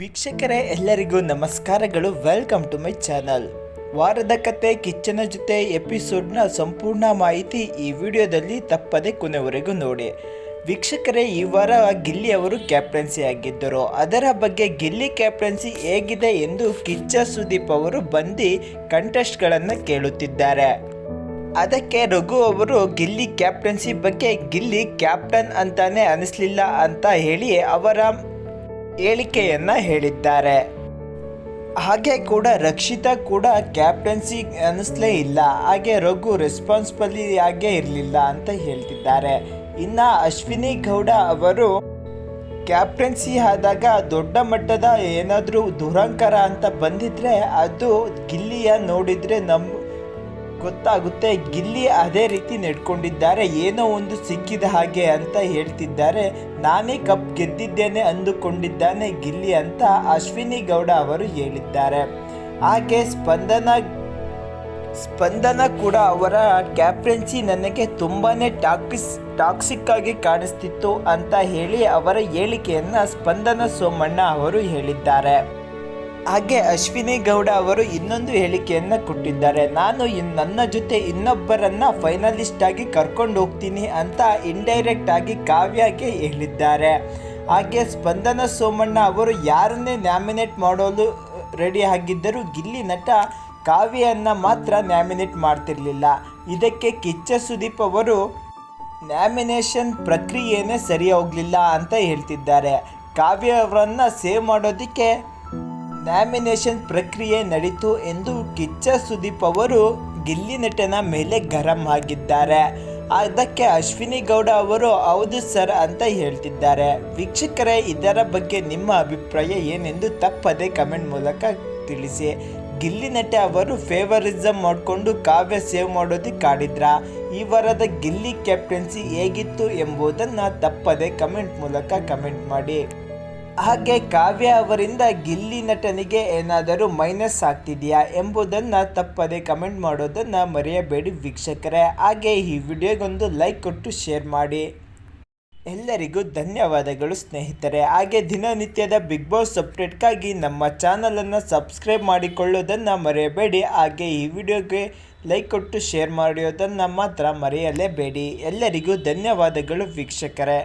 ವೀಕ್ಷಕರೇ, ಎಲ್ಲರಿಗೂ ನಮಸ್ಕಾರಗಳು. ವೆಲ್ಕಮ್ ಟು ಮೈ ಚಾನಲ್ ವಾರದ ಕತೆ, ಕಿಚ್ಚನ ಜೊತೆ ಎಪಿಸೋಡ್ನ ಸಂಪೂರ್ಣ ಮಾಹಿತಿ ಈ ವಿಡಿಯೋದಲ್ಲಿ ತಪ್ಪದೆ ಕೊನೆವರೆಗೂ ನೋಡಿ. ವೀಕ್ಷಕರೇ, ಈ ವಾರ ಗಿಲ್ಲಿ ಅವರು ಕ್ಯಾಪ್ಟನ್ಸಿ ಆಗಿದ್ದರು. ಅದರ ಬಗ್ಗೆ ಗಿಲ್ಲಿ ಕ್ಯಾಪ್ಟನ್ಸಿ ಹೇಗಿದೆ ಎಂದು ಕಿಚ್ಚ ಸುದೀಪ್ ಅವರು ಬಂದು ಕಂಟೆಸ್ಟ್ಗಳನ್ನು ಕೇಳುತ್ತಿದ್ದಾರೆ. ಅದಕ್ಕೆ ರಘು ಅವರು, ಗಿಲ್ಲಿ ಕ್ಯಾಪ್ಟನ್ಸಿ ಬಗ್ಗೆ ಗಿಲ್ಲಿ ಕ್ಯಾಪ್ಟನ್ ಅಂತಾನೆ ಅನಿಸ್ಲಿಲ್ಲ ಅಂತ ಹೇಳಿ ಅವರ ಹೇಳಿಕೆಯನ್ನ ಹೇಳಿದ್ದಾರೆ. ಹಾಗೆ ಕೂಡ ರಕ್ಷಿತಾ ಕೂಡ ಕ್ಯಾಪ್ಟನ್ಸಿ ಅನ್ನಿಸ್ಲೇ ಇಲ್ಲ. ಹಾಗೆ ರಘು ರೆಸ್ಪಾನ್ಸಿಬಲಿ ಆಗೇ ಇರಲಿಲ್ಲ ಅಂತ ಹೇಳ್ತಿದ್ದಾರೆ. ಇನ್ನು ಅಶ್ವಿನಿ ಗೌಡ ಅವರು ಕ್ಯಾಪ್ಟನ್ಸಿ ಆದಾಗ ದೊಡ್ಡ ಮಟ್ಟದ ಏನಾದರೂ ದುರಂಕರ ಅಂತ ಬಂದಿದ್ರೆ ಅದು ಗಿಲ್ಲಿಯ ನೋಡಿದರೆ ನಮ್ ಗೊತ್ತಾಗುತ್ತೆ, ಗಿಲ್ಲಿ ಅದೇ ರೀತಿ ನಡ್ಕೊಂಡಿದ್ದಾರೆ, ಏನೋ ಒಂದು ಸಿಕ್ಕಿದ ಹಾಗೆ ಅಂತ ಹೇಳ್ತಿದ್ದಾರೆ. ನಾನೇ ಕಪ್ ಗೆದ್ದಿದ್ದೇನೆ ಅಂದುಕೊಂಡಿದ್ದಾನೆ ಗಿಲ್ಲಿ ಅಂತ ಅಶ್ವಿನಿ ಗೌಡ ಅವರು ಹೇಳಿದ್ದಾರೆ. ಹಾಗೆ ಸ್ಪಂದನ ಸ್ಪಂದನ ಕೂಡ ಅವರ ಕ್ಯಾಪ್ಟನ್ಸಿ ನನಗೆ ತುಂಬಾ ಟಾಕ್ಸಿಸ್, ಟಾಕ್ಸಿಕ್ ಆಗಿ ಕಾಣಿಸ್ತಿತ್ತು ಅಂತ ಹೇಳಿ ಅವರ ಹೇಳಿಕೆಯನ್ನು ಸ್ಪಂದನ ಸೋಮಣ್ಣ ಅವರು ಹೇಳಿದ್ದಾರೆ. ಹಾಗೆ ಅಶ್ವಿನಿ ಗೌಡ ಅವರು ಇನ್ನೊಂದು ಹೇಳಿಕೆಯನ್ನ ಕೊಟ್ಟಿದ್ದಾರೆ. ನಾನು ಇನ್, ನನ್ನ ಜೊತೆ ಇನ್ನೊಬ್ಬರನ್ನ ಫೈನಲಿಸ್ಟ್ ಆಗಿ ಕರ್ಕೊಂಡು ಹೋಗ್ತೀನಿ ಅಂತ ಇಂಡೈರೆಕ್ಟ್ ಆಗಿ ಕಾವ್ಯಗೆ ಹೇಳಿದ್ದಾರೆ. ಹಾಗೆ ಸ್ಪಂದನ ಸೋಮಣ್ಣ ಅವರು ಯಾರನ್ನೇ ನ್ಯಾಮಿನೇಟ್ ಮಾಡಲು ರೆಡಿ ಆಗಿದ್ದರೂ ಗಿಲ್ಲಿ ನಟ ಕಾವ್ಯನ್ನ ಮಾತ್ರ ನ್ಯಾಮಿನೇಟ್ ಮಾಡ್ತಿರಲಿಲ್ಲ. ಇದಕ್ಕೆ ಕಿಚ್ಚ ಸುದೀಪ್ ಅವರು ನ್ಯಾಮಿನೇಷನ್ ಪ್ರಕ್ರಿಯೆನೇ ಸರಿ ಹೋಗಲಿಲ್ಲ ಅಂತ ಹೇಳ್ತಿದ್ದಾರೆ. ಕಾವ್ಯ ಅವರನ್ನು ಸೇವ್ ಮಾಡೋದಕ್ಕೆ ನ್ಯಾಮಿನೇಷನ್ ಪ್ರಕ್ರಿಯೆ ನಡೀತು ಎಂದು ಕಿಚ್ಚ ಸುದೀಪ್ ಅವರು ಗಿಲ್ಲಿ ನಟನ ಮೇಲೆ ಗರಂ ಆಗಿದ್ದಾರೆ. ಅದಕ್ಕೆ ಅಶ್ವಿನಿ ಗೌಡ ಅವರು, ಹೌದು ಸರ್ ಅಂತ ಹೇಳ್ತಿದ್ದಾರೆ. ವೀಕ್ಷಕರೇ, ಇದರ ಬಗ್ಗೆ ನಿಮ್ಮ ಅಭಿಪ್ರಾಯ ಏನೆಂದು ತಪ್ಪದೆ ಕಮೆಂಟ್ ಮೂಲಕ ತಿಳಿಸಿ. ಗಿಲ್ಲಿ ನಟ ಅವರು ಫೇವರಿಸಮ್ ಮಾಡಿಕೊಂಡು ಕಾವ್ಯ ಸೇವ್ ಮಾಡೋದಕ್ಕೆ ಕಾಡಿದ್ರ ಈ ವಾರದ ಗಿಲ್ಲಿ ಕ್ಯಾಪ್ಟನ್ಸಿ ಹೇಗಿತ್ತು ಎಂಬುದನ್ನು ತಪ್ಪದೆ ಕಮೆಂಟ್ ಮೂಲಕ ಕಮೆಂಟ್ ಮಾಡಿ. ಹಾಗೆ ಕಾವ್ಯ ಅವರಿಂದ ಗಿಲ್ಲಿ ನಟನಿಗೆ ಏನಾದರೂ ಮೈನಸ್ ಆಗ್ತಿದೆಯಾ ಎಂಬುದನ್ನು ತಪ್ಪದೆ ಕಮೆಂಟ್ ಮಾಡೋದನ್ನು ಮರೆಯಬೇಡಿ ವೀಕ್ಷಕರೇ. ಹಾಗೆ ಈ ವಿಡಿಯೋಗೊಂದು ಲೈಕ್ ಕೊಟ್ಟು ಶೇರ್ ಮಾಡಿ. ಎಲ್ಲರಿಗೂ ಧನ್ಯವಾದಗಳು ಸ್ನೇಹಿತರೆ. ಹಾಗೆ ದಿನನಿತ್ಯದ ಬಿಗ್ ಬಾಸ್ ಅಪ್ಡೇಟ್ಗಾಗಿ ನಮ್ಮ ಚಾನಲನ್ನು ಸಬ್ಸ್ಕ್ರೈಬ್ ಮಾಡಿಕೊಳ್ಳೋದನ್ನು ಮರೆಯಬೇಡಿ. ಹಾಗೆ ಈ ವಿಡಿಯೋಗೆ ಲೈಕ್ ಕೊಟ್ಟು ಶೇರ್ ಮಾಡೋದನ್ನು ಮಾತ್ರ ಮರೆಯಲೇಬೇಡಿ. ಎಲ್ಲರಿಗೂ ಧನ್ಯವಾದಗಳು ವೀಕ್ಷಕರೇ.